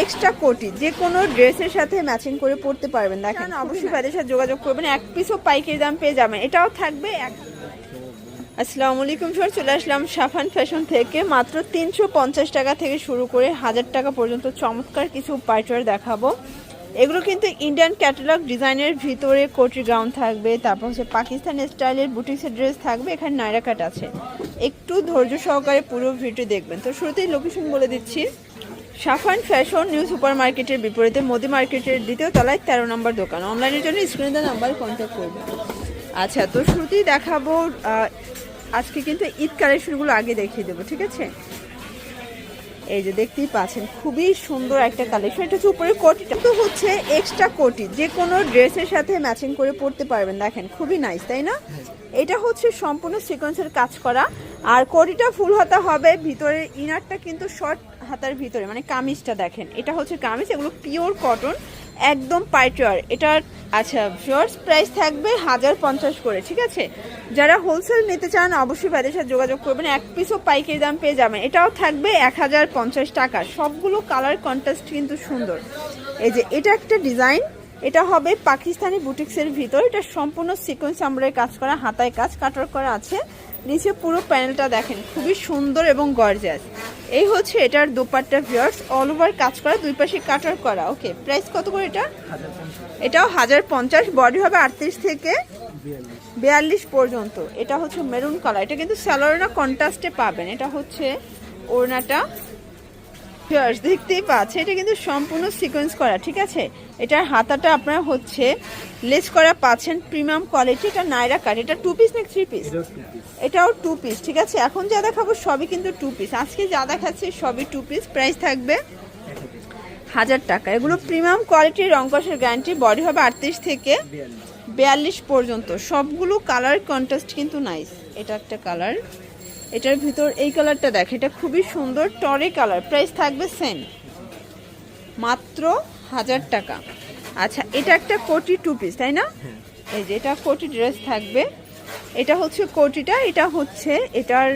Extra কোটি যে কোনো ড্রেসের সাথে ম্যাচিং করে পরতে পারবেন। দেখেন অবশ্যই ভাইদের সাথে যোগাযোগ করবেন এক পিসও পাইকারি দাম পেয়ে যাবেন। এটাও থাকবে এক আসসালামু আলাইকুম স্যার চলে আসলাম সাফান ফ্যাশন থেকে। মাত্র তিনশো পঞ্চাশ টাকা থেকে শুরু করে হাজার টাকা পর্যন্ত চমৎকার কিছু পাইটার দেখাবো। এগুলো কিন্তু ইন্ডিয়ান ক্যাটালগ ডিজাইনের ভিতরে কোটি গাউন থাকবে তারপর হচ্ছে পাকিস্তানি স্টাইলের বুটিক্সের ড্রেস থাকবে এখানে নাইরা কাট আছে। একটু ধৈর্য সহকারে পুরো ভিডিও দেখবেন। তো শুরুতেই লোকেশন বলে দিচ্ছি। সাফান ফ্যাশন নিউ সুপার মার্কেটের বিপরীতে মোদি মার্কেটের দ্বিতীয় তলায় তেরো নম্বর দোকান। অনলাইনের জন্য স্ক্রিনে নাম্বারে কন্ট্যাক্ট করবেন আচ্ছা তো শুরুতেই দেখাবো আজকে কিন্তু ঈদ কালেকশনগুলো আগে দেখিয়ে দেবো, ঠিক আছে? এই যে দেখতেই পাচ্ছেন, খুবই সুন্দর একটা কালেকশন। এটা হচ্ছে উপরে কোটিটা। তো হচ্ছে এক্সট্রা কোটি, যে কোনো ড্রেসের সাথে ম্যাচিং করে পরতে পারবেন, দেখেন, খুবই নাইস তাই না? এটা হচ্ছে সম্পূর্ণ সিকোয়েন্সের কাজ করা। আর কোটিটা ফুল হাতা হবে, ভিতরে ইনারটা কিন্তু শর্ট হাতার ভিতরে মানে কামিজটা দেখেন। এটা হচ্ছে কামিজ, এগুলো পিওর কটন একদম পাইটার এটার আচ্ছা ফিওর্স প্রাইস থাকবে হাজার পঞ্চাশ করে, ঠিক আছে? যারা হোলসেল নিতে চান, অবশ্যই ভাইদের সাথে যোগাযোগ করবেন। এক পিসও পাইকারি দাম পেয়ে যাবেন। এটাও থাকবে এক হাজার পঞ্চাশ টাকা। সবগুলো কালার কন্ট্রাস্ট কিন্তু সুন্দর। এই যে, এটা একটা ডিজাইন এটা হবে পাকিস্তানি বুটিক্সের ভিতর। এটা সম্পূর্ণ সিকোয়েন্স আমরাই কাজ করা, হাতায় কাজ কাটার করা আছে। নিচে পুরো প্যানেলটা দেখেন, খুবই সুন্দর এবং গর্জাস এই হচ্ছে এটার দুপাট্টা ভিউয়ার্স অল ওভার কাজ করা, দুই পাশে কাটার করা। ওকে প্রাইস কত করে এটা? এটাও হাজার পঞ্চাশ বডি হবে আটত্রিশ থেকে বিয়াল্লিশ পর্যন্ত। এটা হচ্ছে মেরুন কালার এটা কিন্তু স্যালোনা কন্ট্রাস্টে পাবেন। এটা হচ্ছে ওড়নাটা। ভিউয়ার্স দেখতেই পাচ্ছে এটা কিন্তু সম্পূর্ণ সিকোয়েন্স করা ঠিক আছে? এটার হাতাটা আপনার হচ্ছে লেস করা পাচ্ছেন প্রিমিয়াম কোয়ালিটি এটা নাইরা কাট এটা টু পিস না থ্রি পিস এটাও টু পিস ঠিক আছে? এখন যা দেখাবো সবই কিন্তু টু পিস আজকে যা দেখাচ্ছি সবই টু পিস প্রাইস থাকবে হাজার টাকা। এগুলো প্রিমিয়াম কোয়ালিটির রঙ্কসের গ্যারান্টি বডি হবে আটত্রিশ থেকে বিয়াল্লিশ। পর্যন্ত। সবগুলো কালার কন্ট্রাস্ট কিন্তু নাইস এটা একটা কালার এটার ভিতর এই কালারটা দেখ এটা খুবই সুন্দর টরে কালার প্রাইস থাকবে সেম মাত্র হাজার টাকা। আচ্ছা এটা একটা কোটি টু পিস তাই না? এই যে এটা কোটি ড্রেস থাকবে। এটা হচ্ছে কোটিটা এটা হচ্ছে এটার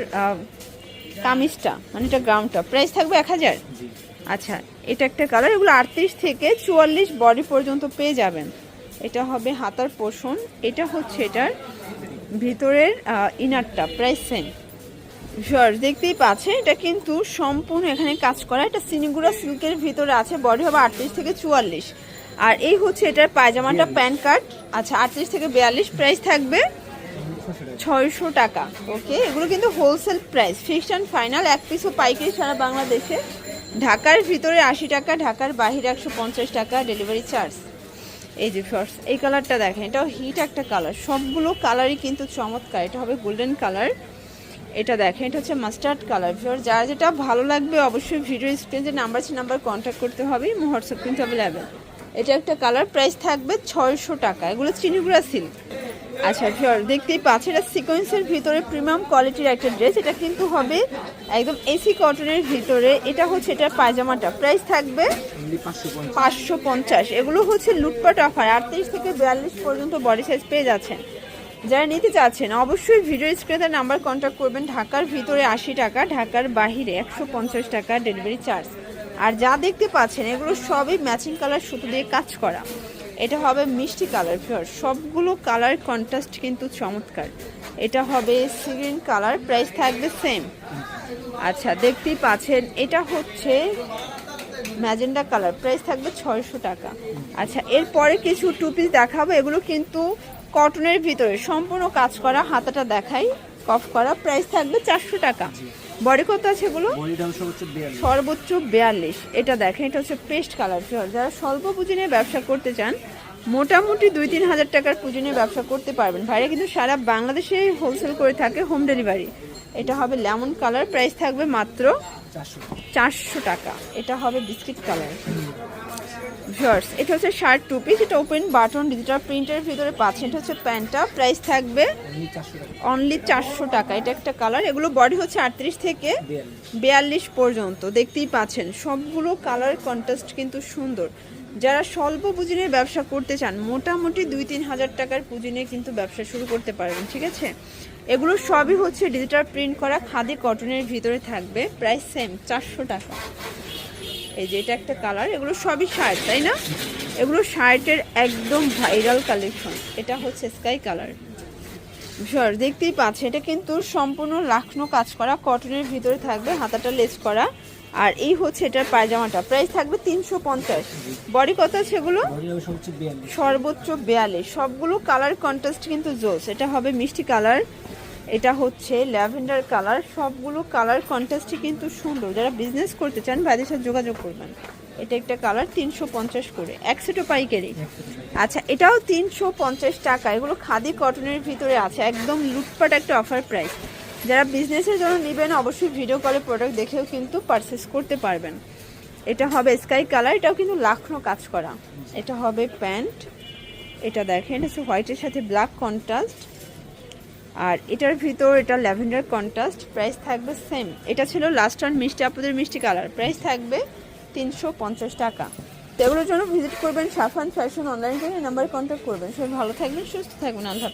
কামিজটা মানে এটা গ্রাউন্ডটা প্রাইস থাকবে এক হাজার? আচ্ছা এটা একটা কালার এগুলো আটত্রিশ থেকে চুয়াল্লিশ বডি পর্যন্ত পেয়ে যাবেন। এটা হবে হাতার পোষণ। এটা হচ্ছে এটার ভিতরের ইনারটা প্রাইস সেম দেখতেই পাচ্ছেন এটা কিন্তু সম্পূর্ণ এখানে কাজ করা। এটা সিনিগুড়া সিল্কের ভিতরে আছে বডি হবে আটত্রিশ থেকে চুয়াল্লিশ। আর এই হচ্ছে এটার পায়জামাটা প্যান কার্ড। আচ্ছা আটত্রিশ থেকে বিয়াল্লিশ প্রাইস থাকবে। ছয়শো টাকা ওকে এগুলো কিন্তু wholesale price fixed and final এক পিসও পাইকারি সারা বাংলাদেশে। ঢাকার ভিতরে আশি টাকা ঢাকার বাহিরে একশো পঞ্চাশ টাকা ডেলিভারি চার্জ এই যে ফার্স এই কালারটা দেখেন এটাও হিট একটা কালার সবগুলো কালারই কিন্তু চমৎকার এটা হবে গোল্ডেন কালার এটা দেখেন এটা হচ্ছে মাস্টার্ড কালার ফিওর যার যেটা ভালো লাগবে অবশ্যই ভিডিও স্ক্রিন যে নাম্বার আছে নাম্বার কন্ট্যাক্ট করতে হবে। হোয়াটসঅ্যাপ কিন্তু অ্যাভেলেবেল এটা একটা কালার প্রাইস থাকবে ছয়শো টাকা। এগুলো চিনিগুড়া সিল্ক আচ্ছা ফিওর দেখতেই পাচ্ছি এটা সিকোয়েন্সের ভিতরে প্রিমিয়াম কোয়ালিটির একটা ড্রেস এটা কিন্তু হবে একদম এসি কটনের ভিতরে। এটা হচ্ছে এটা পায়জামাটা। প্রাইস থাকবে পাঁচশো পঞ্চাশ। এগুলো হচ্ছে লুটপাট অফার আটত্রিশ থেকে বিয়াল্লিশ পর্যন্ত বডি সাইজ পেয়ে যাচ্ছেন। যারা নিতে চাচ্ছেন, অবশ্যই ভিডিও স্ক্রিনে নাম্বার কন্ট্যাক্ট করবেন। ঢাকার ভিতরে আশি টাকা, ঢাকার বাহিরে একশো পঞ্চাশ টাকা ডেলিভারি চার্জ আর যা দেখতে পাচ্ছেন, এগুলো সবই ম্যাচিং কালার সুতো দিয়ে কাজ করা। এটা হবে মিষ্টি কালার ফিওর সবগুলো কালার কন্ট্রাস্ট কিন্তু চমৎকার। এটা হবে সিগ্রিন কালার প্রাইস থাকবে সেম আচ্ছা দেখতেই পাচ্ছেন, এটা হচ্ছে ম্যাজেন্ডা কালার প্রাইস থাকবে ছয়শো টাকা। আচ্ছা এরপরে কিছু টু পিস দেখাবো। এগুলো কিন্তু কটনের ভিতরে সম্পূর্ণ কাজ করা হাতাটা দেখাই কফ করা প্রাইস থাকবে চারশো টাকা। বডি কত আছে এগুলো? সর্বোচ্চ বিয়াল্লিশ। এটা দেখেন এটা হচ্ছে পেস্ট কালার ফিওর যারা স্বল্প পুঁজি নিয়ে ব্যবসা করতে চান মোটামুটি দুই তিন হাজার টাকার পুঁজি নিয়ে ব্যবসা করতে পারবেন। ভাইরা কিন্তু সারা বাংলাদেশে হোলসেল করে থাকে হোম ডেলিভারি এটা হবে লেমন কালার প্রাইস থাকবে মাত্র চারশো। চারশো টাকা। এটা হবে বিস্কিট কালার ভিউয়ার্স, এটা হচ্ছে শার্ট টু পিস, এটা ওপেন বাটন ডিজিটাল প্রিন্টের ভিতরে পাচ্ছেন এটা হচ্ছে প্যান্টটা প্রাইস থাকবে অনলি চারশো টাকা। এটা একটা কালার এগুলো বডি হচ্ছে আটত্রিশ থেকে বিয়াল্লিশ পর্যন্ত, দেখতেই পাচ্ছেন। সবগুলো কালার কন্ট্রাস্ট কিন্তু সুন্দর। যারা স্বল্প পুঁজি নিয়ে ব্যবসা করতে চান, মোটামুটি দুই তিন হাজার টাকার পুঁজি নিয়ে কিন্তু ব্যবসা শুরু করতে পারবেন, ঠিক আছে? এগুলো সবই হচ্ছে ডিজিটাল প্রিন্ট করা, খাদি কটনের ভিতরে থাকবে প্রাইস সেম চারশো টাকা। এই যে এটা একটা কালার এগুলো সবই শার্ট তাই না? এগুলো শার্টের একদম ভাইরাল কালেকশন এটা হচ্ছে স্কাই কালার সর দেখতেই পাচ্ছে এটা কিন্তু সম্পূর্ণ লাখনো কাজ করা কটনের ভিতরে থাকবে হাতাটা লেস করা। আর এই হচ্ছে এটার পায়জামাটা প্রাইস থাকবে তিনশো পঞ্চাশ। বডি কত আছে এগুলো? সর্বোচ্চ বিয়াল্লিশ। সবগুলো কালার কন্ট্রাস্ট কিন্তু জোস। এটা হবে মিষ্টি কালার এটা হচ্ছে ল্যাভেন্ডার কালার। সবগুলো কালার কন্ট্রাস্টই কিন্তু সুন্দর। যারা বিজনেস করতে চান ভাইদের সাথে যোগাযোগ করবেন। এটা একটা কালার তিনশো পঞ্চাশ করে একশোটা পাইকারি। আচ্ছা এটাও তিনশো পঞ্চাশ টাকা। এগুলো খাদি কটনের ভিতরে আছে। একদম লুটপাট একটা অফার প্রাইস যারা বিজনেসের জন্য নেবেন অবশ্যই ভিডিও কলে প্রোডাক্ট দেখেও কিন্তু পারচেস করতে পারবেন। এটা হবে স্কাই কালার এটাও কিন্তু লাখনো কাজ করা। এটা হবে প্যান্ট এটা দেখেন এটা হচ্ছে হোয়াইটের সাথে ব্ল্যাক কন্ট্রাস্ট আর এটার ভিতর এটা ল্যাভেন্ডার কন্ট্রাস্ট প্রাইস থাকবে সেম এটা ছিল লাস্ট রান মিষ্টি আপুদের মিষ্টি কালার প্রাইস থাকবে তিনশো পঞ্চাশ টাকা। তো এগুলোর জন্য ভিজিট করবেন, সাফান ফ্যাশন অনলাইন থেকে নাম্বারে কন্ট্যাক্ট করবেন। সবাই ভালো থাকবেন, সুস্থ থাকবেন, আল্লাহ।